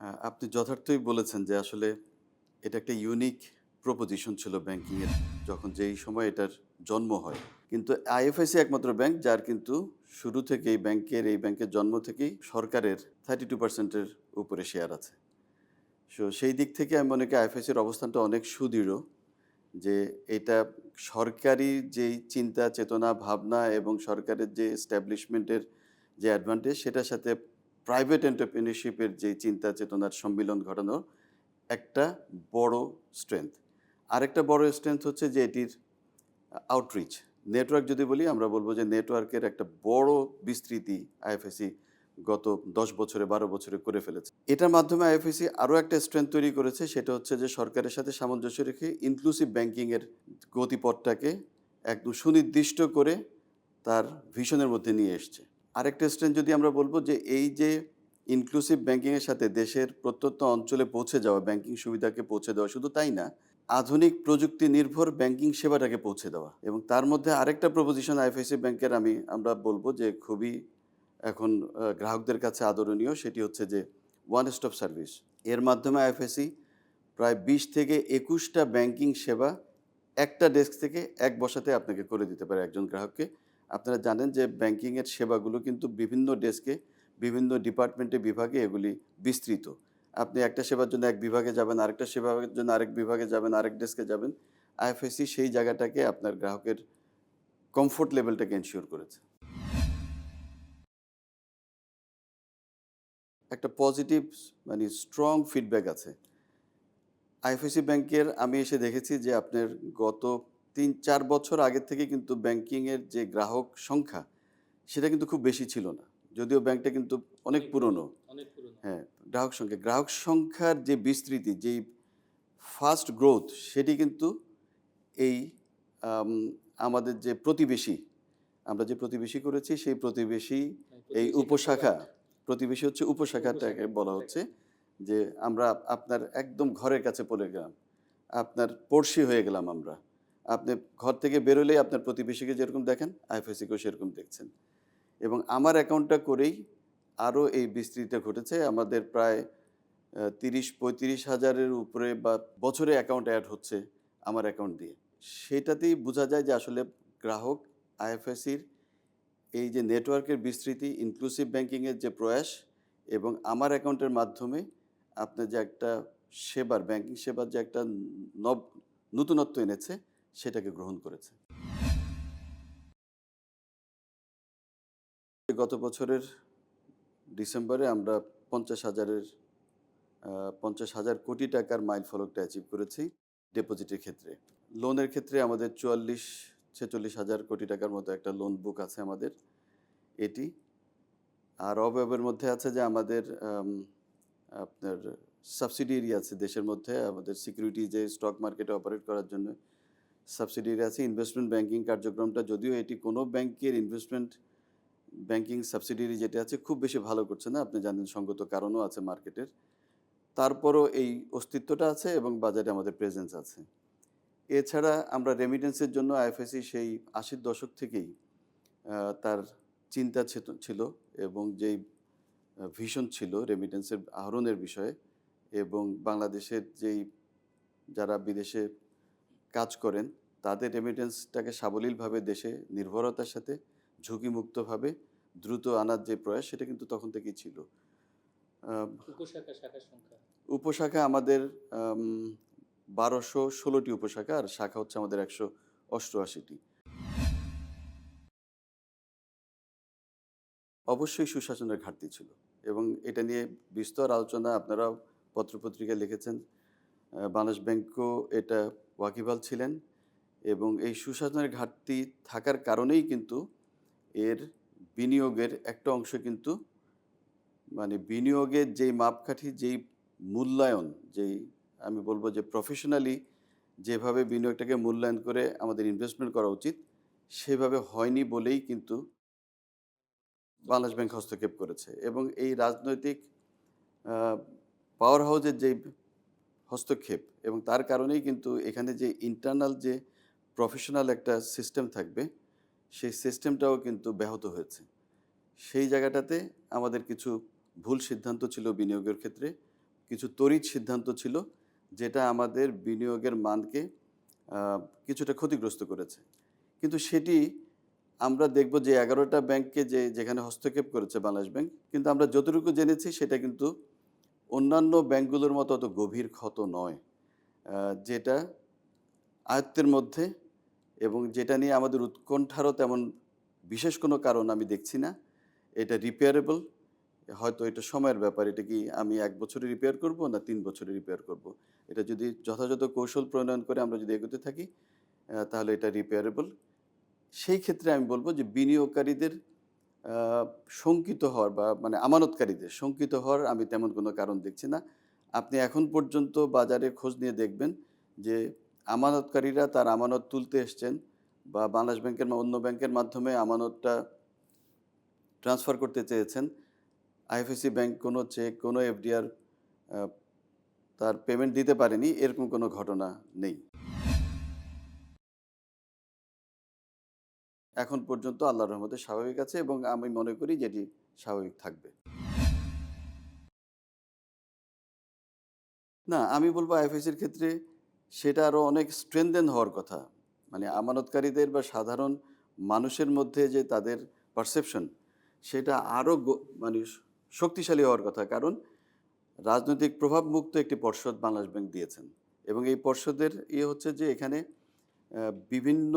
আপনি যথার্থই বলেছেন যে আসলে এটা একটা ইউনিক প্রপোজিশন ছিল ব্যাংকিংয়ের যখন যেই সময় এটার জন্ম হয়। কিন্তু আইএফআইসি একমাত্র ব্যাংক যার কিন্তু শুরু থেকেই ব্যাংকের এই ব্যাংকের জন্ম থেকেই সরকারের থার্টি টু পার্সেন্টের উপরে শেয়ার আছে। সো সেই দিক থেকে আমি মনে করি আইএফআইসির অবস্থানটা অনেক সুদৃঢ় যে এটা সরকারি যেই চিন্তা, চেতনা, ভাবনা এবং সরকারের যে এস্টাবলিশমেন্টের যে অ্যাডভান্টেজ সেটার সাথে প্রাইভেট এন্টারপ্রেনিউরশিপের যে চিন্তা চেতনার সম্মিলন ঘটানোর একটা বড় স্ট্রেংথ। আরেকটা বড় স্ট্রেংথ হচ্ছে যে এটির আউটরিচ। নেটওয়ার্ক যদি বলি, আমরা বলব যে নেটওয়ার্কের একটা বড় বিস্তৃতি আইএফএসি গত ১০ বছরে ১২ বছরে করে ফেলেছে। এটার মাধ্যমে আইএফএসি আরও একটা স্ট্রেংথ তৈরি করেছে, সেটা হচ্ছে যে সরকারের সাথে সামঞ্জস্য রেখে ইনক্লুসিভ ব্যাংকিংয়ের গতিপথটাকে একদম সুনির্দিষ্ট করে তার ভিশনের মধ্যে নিয়ে এসছে। আরেকটা স্ট্রেংথ যদি আমরা বলব যে এই যে ইনক্লুসিভ ব্যাংকিংয়ের সাথে দেশের প্রত্যন্ত অঞ্চলে পৌঁছে যাওয়া ব্যাংকিং সুবিধাকে পৌঁছে দেওয়া শুধু তাই না, আধুনিক প্রযুক্তি নির্ভর ব্যাংকিং সেবাটাকে পৌঁছে দেওয়া। এবং তার মধ্যে আরেকটা প্রপোজিশন আইএফআইসি ব্যাংকের আমি, আমরা বলব যে খুবই এখন গ্রাহকদের কাছে আদরণীয় সেটি হচ্ছে যে ওয়ান স্টপ সার্ভিস এর মাধ্যমে আইএফএসি প্রায় বিশ থেকে একুশটা ব্যাংকিং সেবা একটা ডেস্ক থেকে এক বসাতে আপনাকে করে দিতে পারে একজন গ্রাহককে। আপনারা জানেন যে ব্যাংকিংয়ের সেবাগুলো কিন্তু বিভিন্ন ডেস্কে বিভিন্ন ডিপার্টমেন্টে বিভাগে এগুলি বিস্তৃত। আপনি একটা সেবার জন্য এক বিভাগে যাবেন, আরেকটা সেবার জন্য আরেক বিভাগে যাবেন, আরেক ডেস্কে যাবেন আইএফএসি সেই জায়গাটাকে আপনার গ্রাহকের কমফোর্ট লেভেলটাকে এনশিওর করেছে। একটা পজিটিভ মানে স্ট্রং ফিডব্যাক আছে। আইএফআইসি ব্যাংকের আমি এসে দেখেছি যে আপনার গত তিন চার বছর আগের থেকে কিন্তু ব্যাংকিংয়ের যে গ্রাহক সংখ্যা সেটা কিন্তু খুব বেশি ছিল না। যদিও ব্যাংকটা কিন্তু অনেক পুরনো। হ্যাঁ গ্রাহক সংখ্যা। গ্রাহক সংখ্যার যে বিস্তৃতি যেই ফাস্ট গ্রোথ সেটি কিন্তু এই আমাদের যে প্রতিবেশী আমরা যে প্রতিবেশী করেছি সেই প্রতিবেশী এই উপশাখা প্রতিবেশী হচ্ছে উপশাখাটাকে বলা হচ্ছে যে আমরা আপনার একদম ঘরের কাছে পড়ে গেলাম। আপনার পড়শি হয়ে গেলাম আমরা। আপনি ঘর থেকে বেরোলেই আপনার প্রতিবেশীকে যেরকম দেখেন আইএফএসিকেও সেরকম দেখছেন। এবং আমার অ্যাকাউন্টটা করেই আরও এই বিস্তৃতিটা ঘটেছে। আমাদের প্রায় তিরিশ, পঁয়ত্রিশ হাজারের উপরে বা বছরে অ্যাকাউন্ট অ্যাড হচ্ছে আমার অ্যাকাউন্ট দিয়ে। সেটাতেই বোঝা যায় যে আসলে গ্রাহক আইএফএসির এই যে নেটওয়ার্কের বিস্তৃতি ইনক্লুসিভ ব্যাংকিংয়ের যে প্রয়াস এবং আমার অ্যাকাউন্টের মাধ্যমে আপনার যে একটা সেবার ব্যাংকিং সেবার যে একটা নব, নতুনত্ব এনেছে সেটাকে গ্রহণ করেছে। গত বছরের ডিসেম্বরে আমরা পঞ্চাশ হাজারের পঞ্চাশ হাজার কোটি টাকার মাইল ফলকটা অ্যাচিভ করেছি ডিপোজিটের ক্ষেত্রে। লোনের ক্ষেত্রে আমাদের চুয়াল্লিশ ছেচল্লিশ হাজার কোটি টাকার মতো একটা লোন বুক আছে আমাদের। এটি আর অবয়বের মধ্যে আছে যে আমাদের আম, আপনার সাবসিডিয়ারি আছে দেশের মধ্যে আমাদের সিকিউরিটি যে স্টক মার্কেটে অপারেট করার জন্য সাবসিডিয়ারি আছে ইনভেস্টমেন্ট ব্যাংকিং কার্যক্রমটা যদিও এটি কোনো ব্যাংকের ইনভেস্টমেন্ট ব্যাংকিং সাবসিডিয়ারি যেটা আছে, খুব বেশি ভালো করছে না। আপনি জানেন সঙ্গত কারণও আছে মার্কেটের। তারপরও এই অস্তিত্বটা আছে এবং বাজারে আমাদের প্রেজেন্স আছে। এছাড়া আমরা রেমিটেন্সের জন্য আইএফএসি সেই আশির দশক থেকেই তার চিন্তা ছিল- এবং যেই ভিশন ছিল রেমিটেন্সের আহরণের বিষয়ে এবং বাংলাদেশের যেই, যারা বিদেশে কাজ করেন তাদের রেমিটেন্সটাকে সাবলীলভাবে দেশে নির্ভরতার সাথে ঝুঁকিমুক্তভাবে দ্রুত আনার যে প্রয়াস সেটা কিন্তু তখন থেকেই ছিল। উপশাখা আমাদের বারোশো ষোলোটি উপশাখা আর শাখা হচ্ছে আমাদের একশো অষ্টআশিটি। অবশ্যই সুশাসনের ঘাটতি ছিল এবং এটা নিয়ে বিস্তর আলোচনা আপনারাও পত্রপত্রিকায় লিখেছেন। বাংলাদেশ ব্যাংকও এটা ওয়াকিবাল ছিলেন এবং এই সুশাসনের ঘাটতি থাকার কারণেই কিন্তু এর বিনিয়োগের একটা অংশ কিন্তু মানে বিনিয়োগের যেই মাপকাঠি, যেই মূল্যায়ন, যেই আমি বলব যে প্রফেশনালি যেভাবে বিনিয়োগটাকে মূল্যায়ন করে আমাদের ইনভেস্টমেন্ট করা উচিত, সেভাবে হয়নি বলেই কিন্তু বাংলাদেশ ব্যাংক হস্তক্ষেপ করেছে এবং এই রাজনৈতিক পাওয়ার হাউসের যে হস্তক্ষেপ এবং তার কারণেই কিন্তু এখানে যে ইন্টারনাল যে প্রফেশনাল একটা সিস্টেম থাকবে, সেই সিস্টেমটাও কিন্তু ব্যাহত হয়েছে। সেই জায়গাটাতে আমাদের কিছু ভুল সিদ্ধান্ত ছিল বিনিয়োগের ক্ষেত্রে, কিছু তড়িৎ সিদ্ধান্ত ছিল যেটা আমাদের বিনিয়োগের মানকে কিছুটা ক্ষতিগ্রস্ত করেছে। কিন্তু সেটি আমরা দেখব যে এগারোটা ব্যাংককে যে যেখানে হস্তক্ষেপ করেছে বাংলাদেশ ব্যাংক, কিন্তু আমরা যতটুকু জেনেছি সেটা কিন্তু অন্যান্য ব্যাংকগুলোর মতো অত গভীর ক্ষত নয় যেটা আয়ত্তের মধ্যে এবং যেটা নিয়ে আমাদের উৎকণ্ঠারও তেমন বিশেষ কোনো কারণ আমি দেখছি না। এটা রিপেয়ারেবল হয়তো এটা সময়ের ব্যাপার, এটা কি আমি এক বছরে রিপেয়ার করব না তিন বছরে রিপেয়ার করব? এটা যদি যথাযথ কৌশল প্রণয়ন করে আমরা যদি এগোতে থাকি তাহলে এটা রিপেয়ারেবল সেই ক্ষেত্রে আমি বলব যে বিনিয়োগকারীদের শঙ্কিত হওয়ার বা মানে আমানতকারীদের শঙ্কিত হওয়ার আমি তেমন কোনো কারণ দেখছি না। আপনি এখন পর্যন্ত বাজারে খোঁজ নিয়ে দেখবেন যে আমানতকারীরা তার আমানত তুলতে এসছেন বা বাংলাদেশ ব্যাংকের অন্য ব্যাংকের মাধ্যমে আমানতটা ট্রান্সফার করতে চেয়েছেন। আইএফএসি ব্যাংক কোনো চেক, কোনো এফডিআর তার পেমেন্ট দিতে পারেনি। এরকম কোনো ঘটনা নেই। এখন পর্যন্ত আল্লাহর রহমতে স্বাভাবিক আছে এবং আমি মনে করি যেটি স্বাভাবিক থাকবে। না, আমি বলব আইএফএসির ক্ষেত্রে সেটা আরও অনেক স্ট্রেনদেন হওয়ার কথা। মানে আমানতকারীদের বা সাধারণ মানুষের মধ্যে যে তাদের পারসেপশন সেটা আরও মানে শক্তিশালী হওয়ার কথা। কারণ রাজনৈতিক প্রভাবমুক্ত একটি পর্ষদ বাংলাদেশ ব্যাংক দিয়েছেন এবং এই পর্ষদের ইয়ে হচ্ছে যে এখানে বিভিন্ন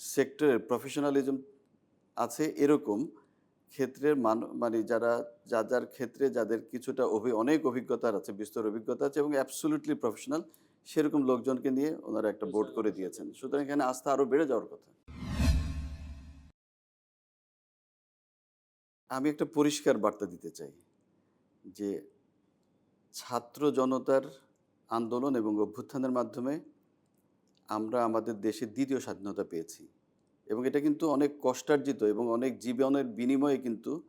সেক্টরের প্রফেশনালিজম আছে এরকম ক্ষেত্রের মান মানে যারা যা যার ক্ষেত্রে যাদের কিছুটা অভি, অনেক অভিজ্ঞতা আছে, বিস্তর অভিজ্ঞতা আছে এবং অ্যাবসোলুটলি প্রফেশনাল সেরকম লোকজনকে নিয়ে ওনারা একটা বোর্ড করে দিয়েছেন। সুতরাং এখানে আস্থা আরও বেড়ে যাওয়ার কথা। আমি একটা পরিষ্কার বার্তা দিতে চাই যে ছাত্র জনতার আন্দোলন এবং অভ্যুত্থানের মাধ্যমে আমরা আমাদের দেশের দ্বিতীয় স্বাধীনতা পেয়েছি। এবং এটা কিন্তু অনেক কষ্টার্জিত এবং অনেক জীবনের বিনিময়ে কিন্তু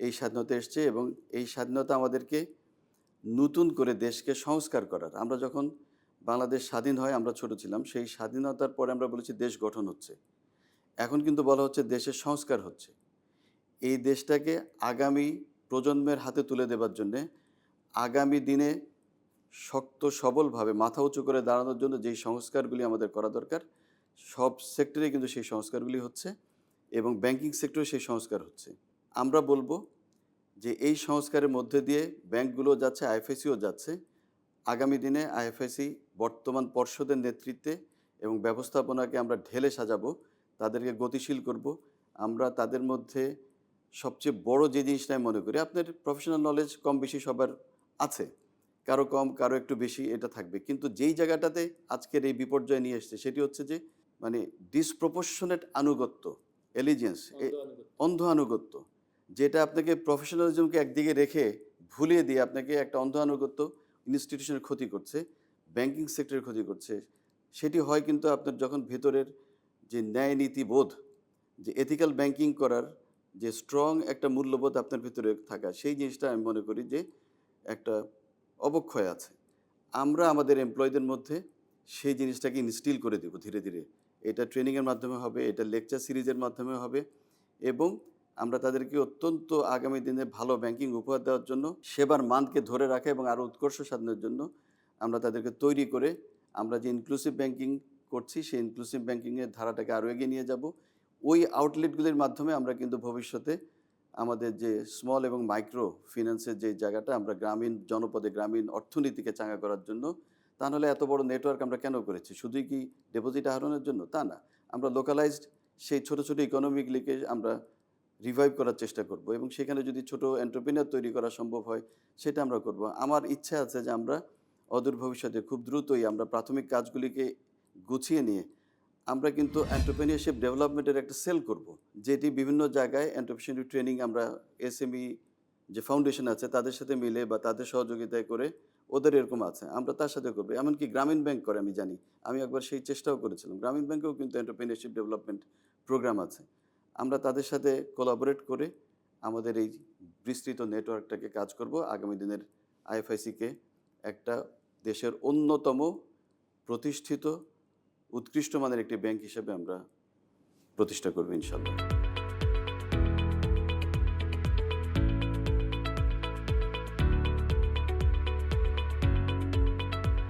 এই স্বাধীনতা এসছে এবং এই স্বাধীনতা আমাদেরকে নতুন করে দেশকে সংস্কার করার। আমরা যখন বাংলাদেশ স্বাধীন হয়, আমরা ছোট ছিলাম, সেই স্বাধীনতার পরে আমরা বলেছি দেশ গঠন হচ্ছে। এখন কিন্তু বলা হচ্ছে দেশের সংস্কার হচ্ছে। এই দেশটাকে আগামী প্রজন্মের হাতে তুলে দেবার জন্যে আগামী দিনে শক্ত, সবলভাবে, মাথা উঁচু করে দাঁড়ানোর জন্য যেই সংস্কারগুলি আমাদের করা দরকার, সব সেক্টরে কিন্তু সেই সংস্কারগুলি হচ্ছে এবং ব্যাংকিং সেক্টরে সেই সংস্কার হচ্ছে। আমরা বলব যে এই সংস্কারের মধ্যে দিয়ে ব্যাংকগুলো যাচ্ছে আইএফএসিও যাচ্ছে। আগামী দিনে আইএফএসি বর্তমান পর্ষদের নেতৃত্বে এবং ব্যবস্থাপনাকে আমরা ঢেলে সাজাবো, তাদেরকে গতিশীল করব। আমরা তাদের মধ্যে সবচেয়ে বড় যে জিনিসটা আমি মনে করি, আপনার প্রফেশনাল নলেজ কম বেশি সবার আছে। কারও কম কারও একটু বেশি এটা থাকবে। কিন্তু যেই জায়গাটাতে আজকের এই বিপর্যয় নিয়ে এসছে সেটি হচ্ছে যে মানে ডিসপ্রপোর্শনেট আনুগত্য এলিজেন্স অন্ধ আনুগত্য। যেটা আপনাকে প্রফেশনালিজমকে একদিকে রেখে ভুলিয়ে দিয়ে আপনাকে একটা অন্ধ আনুগত্য ইনস্টিটিউশনের ক্ষতি করছে ব্যাংকিং সেক্টরের ক্ষতি করছে সেটি হয় কিন্তু আপনার যখন ভেতরের যে ন্যায় নীতিবোধ যে এথিক্যাল ব্যাংকিং করার যে স্ট্রং একটা মূল্যবোধ আপনার ভিতরে থাকা সেই জিনিসটা আমি মনে করি যে একটা অবক্ষয় আছে। আমরা আমাদের এমপ্লয়ীদের মধ্যে সেই জিনিসটাকে ইনস্টিল করে দেব ধীরে ধীরে। এটা ট্রেনিংয়ের মাধ্যমে হবে, এটা লেকচার সিরিজের মাধ্যমে হবে এবং আমরা তাদেরকে অত্যন্ত আগামী দিনে ভালো ব্যাংকিং উপহার দেওয়ার জন্য, সেবার মানকে ধরে রাখা এবং আরও উৎকর্ষ সাধনের জন্য আমরা তাদেরকে তৈরি করে আমরা যে ইনক্লুসিভ ব্যাংকিং করছি, সেই ইনক্লুসিভ ব্যাংকিংয়ের ধারাটাকে আরও এগিয়ে নিয়ে যাব। ওই আউটলেটগুলির মাধ্যমে আমরা কিন্তু ভবিষ্যতে আমাদের যে স্মল এবং মাইক্রো ফিন্যান্সের যে জায়গাটা, আমরা গ্রামীণ জনপদে গ্রামীণ অর্থনীতিকে চাঙ্গা করার জন্য, তা নাহলে এত বড় নেটওয়ার্ক আমরা কেন করেছি? শুধুই কি ডিপোজিট আহরণের জন্য? তা না। আমরা লোকালাইজড সেই ছোট ছোট ইকোনমিগুলিকে আমরা রিভাইভ করার চেষ্টা করব এবং সেখানে যদি ছোট এন্টারপ্রিনার তৈরি করা সম্ভব হয়, সেটা আমরা করব। আমার ইচ্ছা আছে যে আমরা অদূর ভবিষ্যতে খুব দ্রুতই আমরা প্রাথমিক কাজগুলিকে গুছিয়ে নিয়ে আমরা কিন্তু এন্টারপ্রেনিয়ারশিপ ডেভেলপমেন্টের একটা সেল করব, যেটি বিভিন্ন জায়গায় এন্টারপ্রেনিয়ার ট্রেনিং আমরা এসএমই যে ফাউন্ডেশন আছে, তাদের সাথে মিলে বা তাদের সহযোগিতায় করে ওদের এরকম আছে, আমরা তার সাথে করব। এমনকি গ্রামীণ ব্যাংক করে, আমি জানি। আমি একবার সেই চেষ্টাও করেছিলাম। গ্রামীণ ব্যাংকেও কিন্তু এন্টারপ্রেনিয়ারশিপ ডেভেলপমেন্ট প্রোগ্রাম আছে। আমরা তাদের সাথে কোলাবোরেট করে আমাদের এই বিস্তৃত নেটওয়ার্কটাকে কাজ করব। আগামী দিনের আইএফআইসিকে একটা দেশের অন্যতম প্রতিষ্ঠিত উৎকৃষ্ট মানের একটি ব্যাংক হিসেবে আমরা প্রতিষ্ঠা করব ইনশাল্লাহ